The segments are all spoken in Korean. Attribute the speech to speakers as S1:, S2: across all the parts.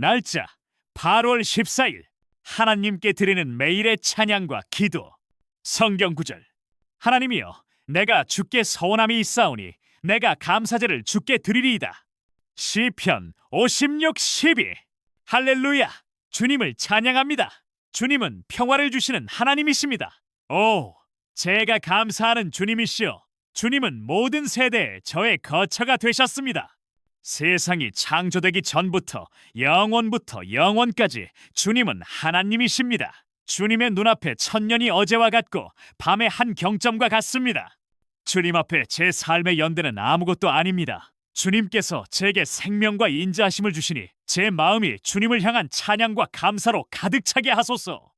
S1: 날짜 8월 14일. 하나님께 드리는 매일의 찬양과 기도. 성경 구절. 하나님이여 내가 주께 서원함이 있사오니 내가 감사제를 주께 드리리이다. 시편 56, 12 할렐루야! 주님을 찬양합니다. 주님은 평화를 주시는 하나님이십니다. 오 제가 감사하는 주님이시여. 주님은 모든 세대에 저의 거처가 되셨습니다 세상이 창조되기 전부터 영원부터 영원까지 주님은 하나님이십니다. 주님의 눈앞에 천년이 어제와 같고 밤의 한 경점과 같습니다. 주님 앞에 제 삶의 연대는 아무것도 아닙니다. 주님께서 제게 생명과 인자하심을 주시니 제 마음이 주님을 향한 찬양과 감사로 가득 차게 하소서.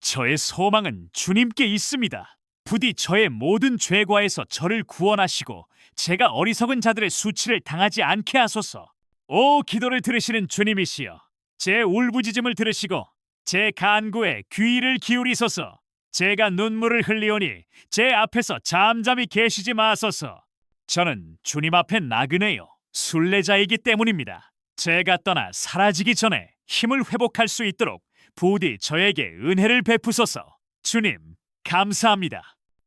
S1: 저의 소망은 주님께 있습니다. 부디 저의 모든 죄과에서 저를 구원하시고 제가 어리석은 자들의 수치를 당하지 않게 하소서. 오 기도를 들으시는 주님이시여, 제 울부짖음을 들으시고 제 간구에 귀를 기울이소서. 제가 눈물을 흘리오니 제 앞에서 잠잠히 계시지 마소서. 저는 주님 앞에 나그네요 순례자이기 때문입니다. 제가 떠나 사라지기 전에 힘을 회복할 수 있도록 부디 저에게 은혜를 베푸소서. 주님, 감사합니다.